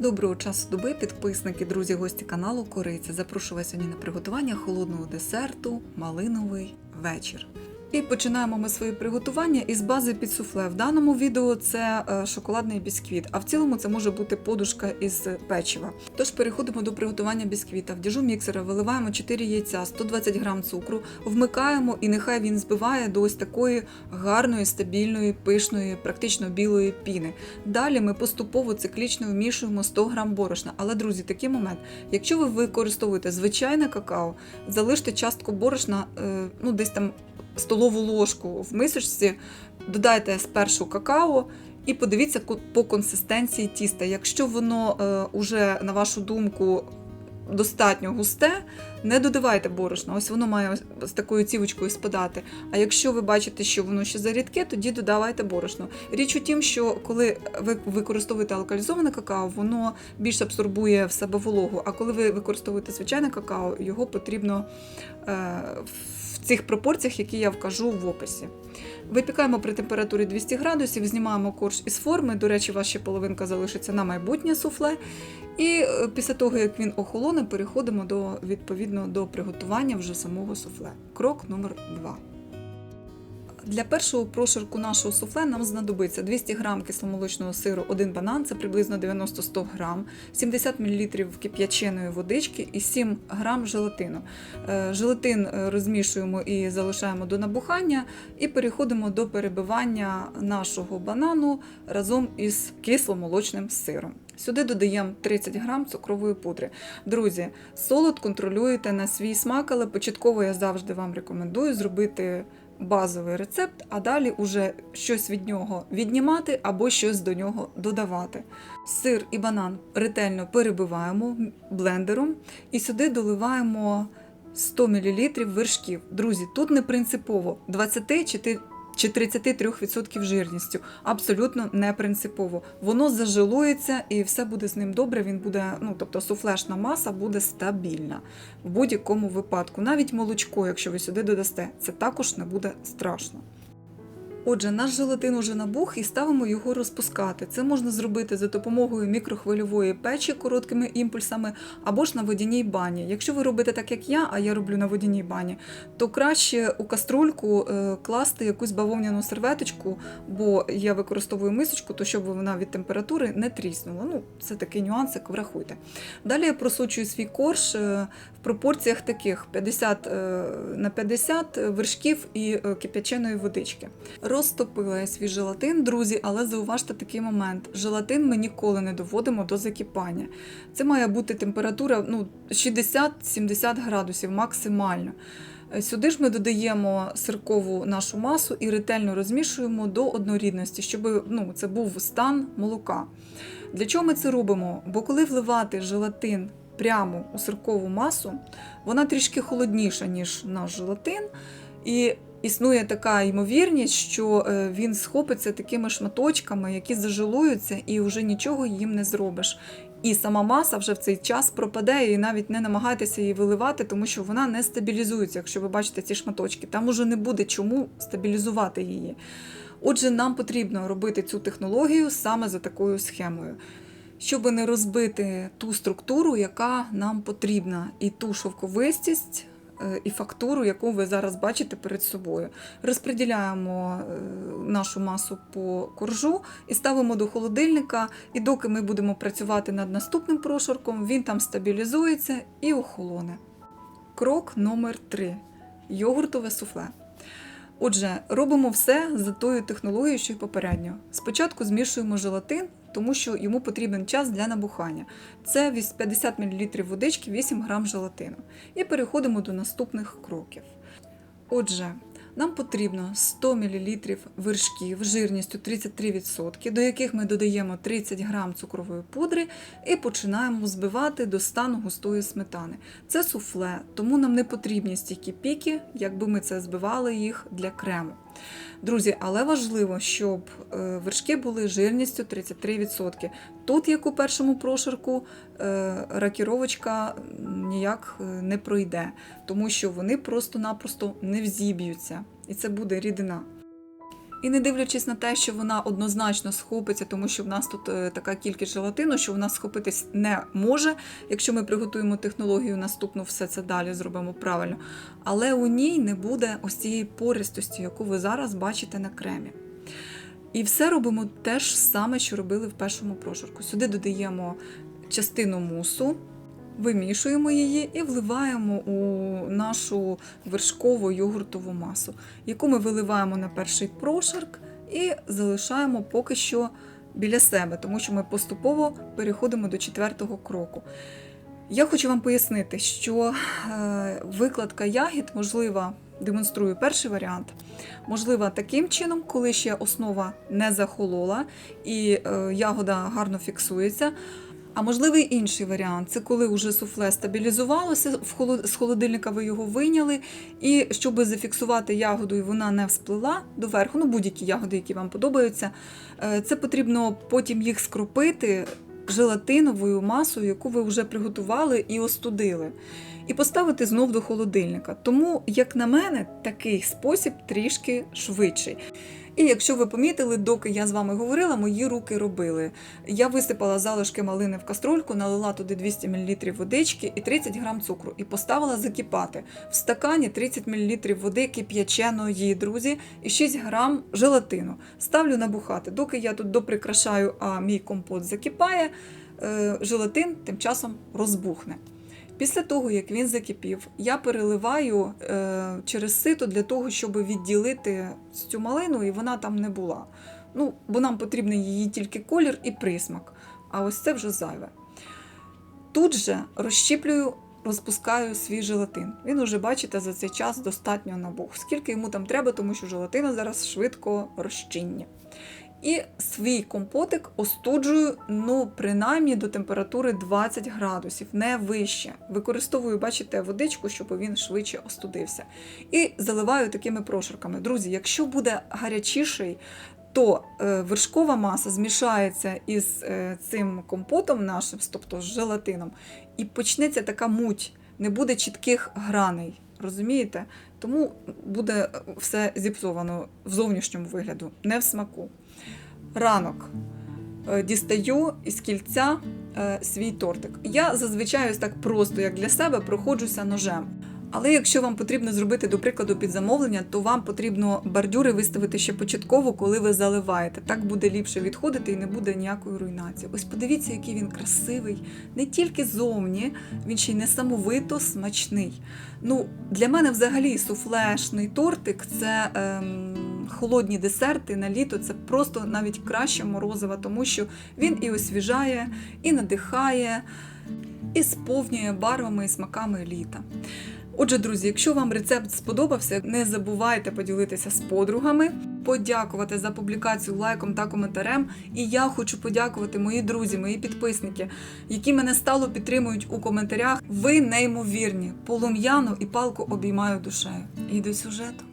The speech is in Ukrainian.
Доброго часу доби, підписники, друзі, гості каналу Кориця. Запрошую вас сьогодні на приготування холодного десерту Малиновий вечір. І починаємо ми своє приготування із бази під суфле. В даному відео це е, шоколадний бісквіт, а в цілому це може бути подушка із печива. Тож переходимо до приготування бісквіта. В діжу міксера виливаємо 4 яйця, 120 грам цукру, вмикаємо і нехай він збиває до ось такої гарної, стабільної, пишної, практично білої піни. Далі ми поступово циклічно вмішуємо 100 грам борошна. Але, друзі, такий момент. Якщо ви використовуєте звичайне какао, залиште частку борошна, е, ну десь там столову ложку в мисочці, додайте спершу какао. І подивіться по консистенції тіста. Якщо воно е, уже, на вашу думку, достатньо густе, не додавайте борошна. Ось воно має з такою цівочкою спадати. А якщо ви бачите, що воно ще зарідке, тоді додавайте борошно. Річ у тім, що коли ви використовуєте алкалізоване какао, воно більш абсорбує в себе вологу. А коли ви використовуєте звичайне какао, його потрібно е, в цих пропорціях, які я вкажу в описі. Випікаємо при температурі 200 градусів, знімаємо корж із форми. До речі, ще половинка залишиться на майбутнє суфле. І е, після того, як він охолоне, переходимо до відповідно до приготування вже самого суфле. Крок номер 2. Для першого прошарку нашого суфле нам знадобиться 200 г кисломолочного сиру, 1 банан, це приблизно 90-100 г, 70 мл кип'яченої водички і 7 г желатину. Е, Желатин е, розмішуємо і залишаємо до набухання, і переходимо до перебивання нашого банану разом із кисломолочним сиром. Сюди додаємо 30 г цукрової пудри. Друзі, солод контролюєте на свій смак, але початково я завжди вам рекомендую зробити базовий рецепт, а далі уже щось від нього віднімати або щось до нього додавати. Сир і банан ретельно перебиваємо блендером і сюди доливаємо 100 мл вершків. Друзі, тут не принципово 20 чи чи 33% жирністю. Абсолютно не принципово. Воно зажилується і все буде з ним добре. Він буде, ну тобто суфлешна маса буде стабільна в будь-якому випадку. Навіть молочко, якщо ви сюди додасте, це також не буде страшно. Отже, наш желатин уже набух і ставимо його розпускати. Це можна зробити за допомогою мікрохвильової печі короткими імпульсами або ж на водяній бані. Якщо ви робите так, як я, а я роблю на водяній бані, то краще у каструльку е, класти якусь бавовняну серветочку, бо я використовую мисочку, то щоб вона від температури не тріснула. Ну, це такий нюансик, врахуйте. Далі я просочую свій корж е, в пропорціях таких 50 е, на 50 вершків і кип'яченої водички. Розтопила я свій желатин, друзі, але зауважте такий момент: желатин ми ніколи не доводимо до закипання. Це має бути температура ну, 60-70 градусів максимально. Е, Сюди ж ми додаємо сиркову нашу масу і ретельно розмішуємо до однорідності, щоб ну, це був стан молока. Для чого ми це робимо? Бо коли вливати желатин прямо у сиркову масу, вона трішки холодніша, ніж наш желатин. І існує така ймовірність, що е, він схопиться такими шматочками, які зажилуються, і вже нічого їм не зробиш. І сама маса вже в цей час пропаде, і навіть не намагайтеся її виливати, тому що вона не стабілізується, якщо ви бачите ці шматочки. Там уже не буде чому стабілізувати її. Отже, нам потрібно робити цю технологію саме за такою схемою, щоб не розбити ту структуру, яка нам потрібна, і ту шовковистість. Е, І фактуру, яку ви зараз бачите перед собою. Розподіляємо е, нашу масу по коржу і ставимо до холодильника. І доки ми будемо працювати над наступним прошарком, він там стабілізується і охолоне. Крок номер 3 йогуртове суфле. Отже, робимо все за тою технологією, що й попередньо. Спочатку змішуємо желатин, тому що йому потрібен час для набухання. Це віс- 50 мл водички, 8 г желатину. І переходимо до наступних кроків. Отже, нам потрібно 100 мл вершків жирністю 33%, до яких ми додаємо 30 г цукрової пудри і починаємо збивати до стану густої сметани. Це суфле, тому нам не потрібні стільки піки, якби ми це збивали їх для крему. Друзі, але важливо, щоб е, вершки були жирністю 33%. Тут, як у першому прошарку, е, ракіровочка ніяк е, не пройде, тому що вони просто-напросто не взіб'ються, і це буде рідина. І не дивлячись на те, що вона однозначно схопиться, тому що в нас тут е, така кількість желатину, що вона схопитись не може, якщо ми приготуємо технологію наступну, все це далі зробимо правильно. Але у ній не буде ось цієї пористості, яку ви зараз бачите на кремі. І все робимо те ж саме, що робили в першому прошарку. Сюди додаємо частину мусу, вимішуємо її і вливаємо у нашу вершкову йогуртову масу, яку ми виливаємо на перший прошарк і залишаємо поки що біля себе, тому що ми поступово переходимо до четвертого кроку. Я хочу вам пояснити, що е, викладка ягід можлива, демонструю перший варіант, можлива таким чином, коли ще основа не захолола і е, ягода гарно фіксується. А можливий інший варіант це коли вже суфле стабілізувалося, в з холодильника ви його вийняли, і щоб зафіксувати ягоду і вона не всплила доверху, ну будь-які ягоди, які вам подобаються, е, це потрібно потім їх скропити желатиновою масою, яку ви вже приготували і остудили, і поставити знов до холодильника. Тому, як на мене, такий спосіб трішки швидший. І якщо ви помітили, доки я з вами говорила, мої руки робили. Я висипала залишки малини в каструльку, налила туди 200 мл водички і 30 грам цукру, і поставила закипати. В стакані 30 мл води кип'яченої, друзі, і 6 грам желатину. Ставлю набухати. Доки я тут доприкрашаю, а мій компот закипає, е, желатин тим часом розбухне. Після того, як він закипів, я переливаю е, через сито для того, щоб відділити цю малину, і вона там не була. Ну, бо нам потрібен її тільки колір і присмак, а ось це вже зайве. Тут же розщіплюю, розпускаю свій желатин. Він уже, бачите, за цей час достатньо набух. Скільки йому там треба, тому що желатина зараз швидко розчиння. І свій компотик остуджую, ну, принаймні до температури 20 градусів, не вище. Використовую, бачите, водичку, щоб він швидше остудився. І заливаю такими прошарками. Друзі, якщо буде гарячіший, то е, вершкова маса змішається із е, цим компотом нашим, тобто з желатином, і почнеться така муть, не буде чітких граней. Розумієте? Тому буде все зіпсовано в зовнішньому вигляду, не в смаку. Ранок Е, дістаю із кільця е, свій тортик. Я зазвичай ось так просто, як для себе, проходжуся ножем. Але якщо вам потрібно зробити, до прикладу, під замовлення, то вам потрібно бордюри виставити ще початково, коли ви заливаєте. Так буде ліпше відходити і не буде ніякої руйнації. Ось подивіться, який він красивий, не тільки зовні, він ще й несамовито смачний. Ну, для мене взагалі суфлешний тортик це ем, холодні десерти на літо. Це просто навіть краще морозива, тому що він і освіжає, і надихає, і сповнює барвами і смаками літа. Отже, друзі, якщо вам рецепт сподобався, не забувайте поділитися з подругами, подякувати за публікацію лайком та коментарем. І я хочу подякувати мої друзі, мої підписники, які мене стало підтримують у коментарях. Ви неймовірні, полум'яну і палку обіймаю душею. І до сюжету.